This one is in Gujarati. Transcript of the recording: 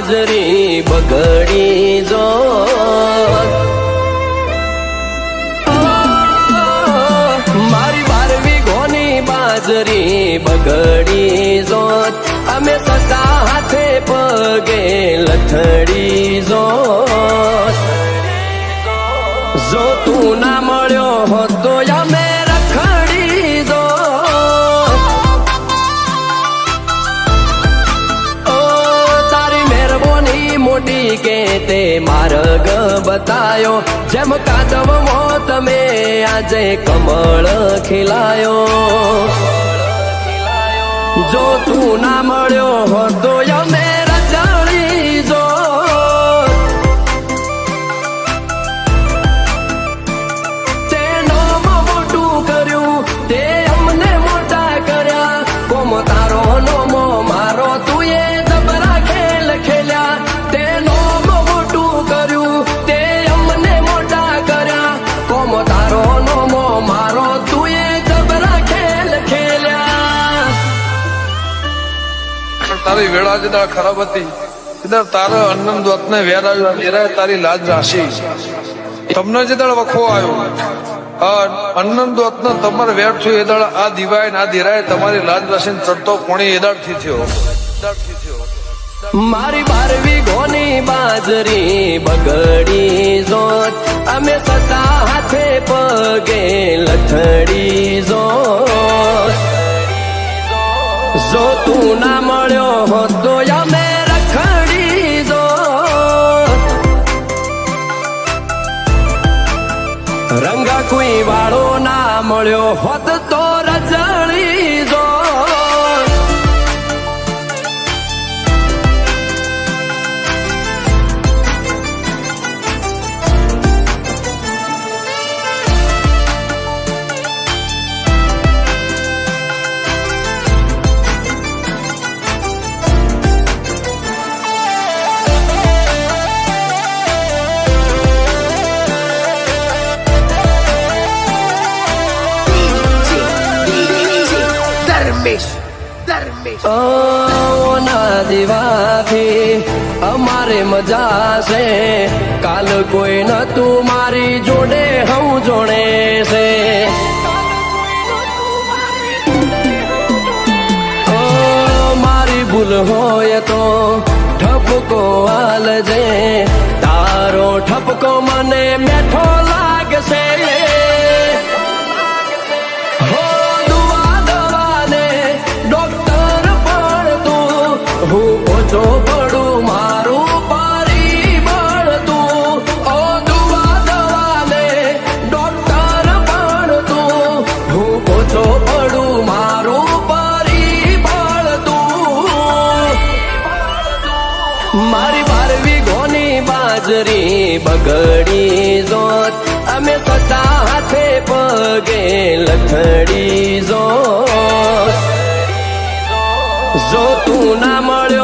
બાજરી બગડી જો. મારી બારવી ઘોની બાજરી બગડી જો. અમે સસા હાથે પગે લથડી જો તું ના મોટી કે તે માર્ગ બતાયો? જેમ કાદવ તમે આજે કમળ ખીલાયો. જો તું ના મળ્યો હોત તારી વેળા જે ખરાબ હતી. દાળ તારા અન્નમ દોતને વેર વેરા તારી લાજ રાશી. તમને જે દાળ વખો આવ્યો. અન્નમ દોતને તમારે વેર છું એ દળ આ દિવાય ના આ દિરાય તમારી લાજ રાશીને ચડતો કોણી એ થયો? દાળથી થયો. મારી બારવી ગોની બાજરી, બગડી જોત. અમે સતા હાથે પગે લથડી જોત. જો તું ના મળ્યો હોત તો અમે રખડી દો રંગા કોઈ વાળો ના મળ્યો હોત તો રજળી ઓના દીવાથી અમારે મજા છે. કાલ કોઈ તું મારી જોડે હું જોડે છે. ઓ, મારી ભૂલ હોય તો ઠપકો આલજે. ચોપડું મારું પરિબળ તું, ઓ દુવા ડોક્ટર પણ તું. મારું પરિબળ તું. મારી બારવી ગોની બાજરી બગડી જોત, અમે સતા હાથે પગે લથડી જો તું ના મળ્યો